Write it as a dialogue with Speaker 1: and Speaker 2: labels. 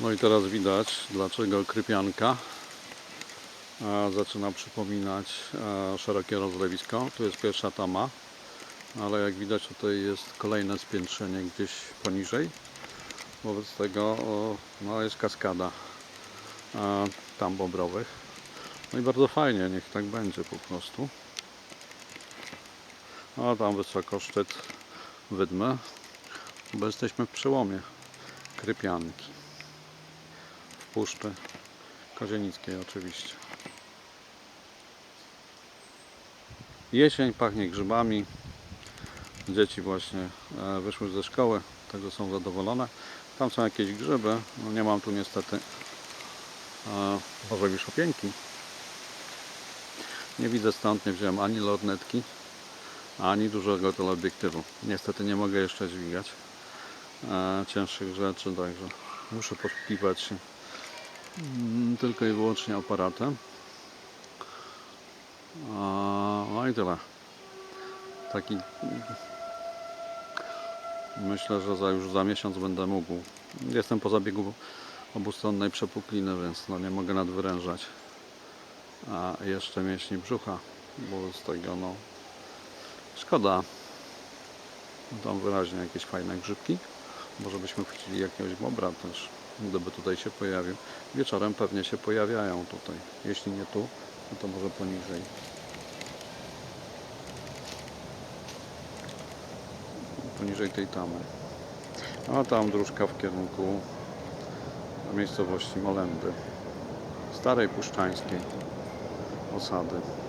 Speaker 1: No i teraz widać, dlaczego krypianka zaczyna przypominać szerokie rozlewisko. Tu jest pierwsza tama, ale jak widać tutaj jest kolejne spiętrzenie gdzieś poniżej. Wobec tego no, jest kaskada tam bobrowych. No i bardzo fajnie, niech tak będzie po prostu. A tam wysoko szczyt wydmy, bo jesteśmy w przełomie krypianki Puszczy Kozienickiej oczywiście. Jesień pachnie grzybami. Dzieci właśnie e, wyszły ze szkoły, także są zadowolone. Tam są jakieś grzyby, no nie mam tu niestety e, może wiszopienki. Nie widzę stąd, nie wziąłem ani lornetki, ani dużego teleobiektywu. Niestety nie mogę jeszcze dźwigać e, cięższych rzeczy, także muszę posługiwać się tylko i wyłącznie aparatem. No i tyle. Taki myślę, że za, już za miesiąc będę mógł. Jestem po zabiegu obustronnej przepukliny, więc no nie mogę nadwyrężać. A jeszcze mięśni brzucha, bo z tego no szkoda. Tam wyraźnie jakieś fajne grzybki. Może byśmy chcieli jakiegoś bobra też, gdyby tutaj się pojawił. Wieczorem pewnie się pojawiają tutaj. Jeśli nie tu, no to może poniżej. Poniżej tej tamy. A tam dróżka w kierunku miejscowości Molendy. Starej Puszczańskiej osady.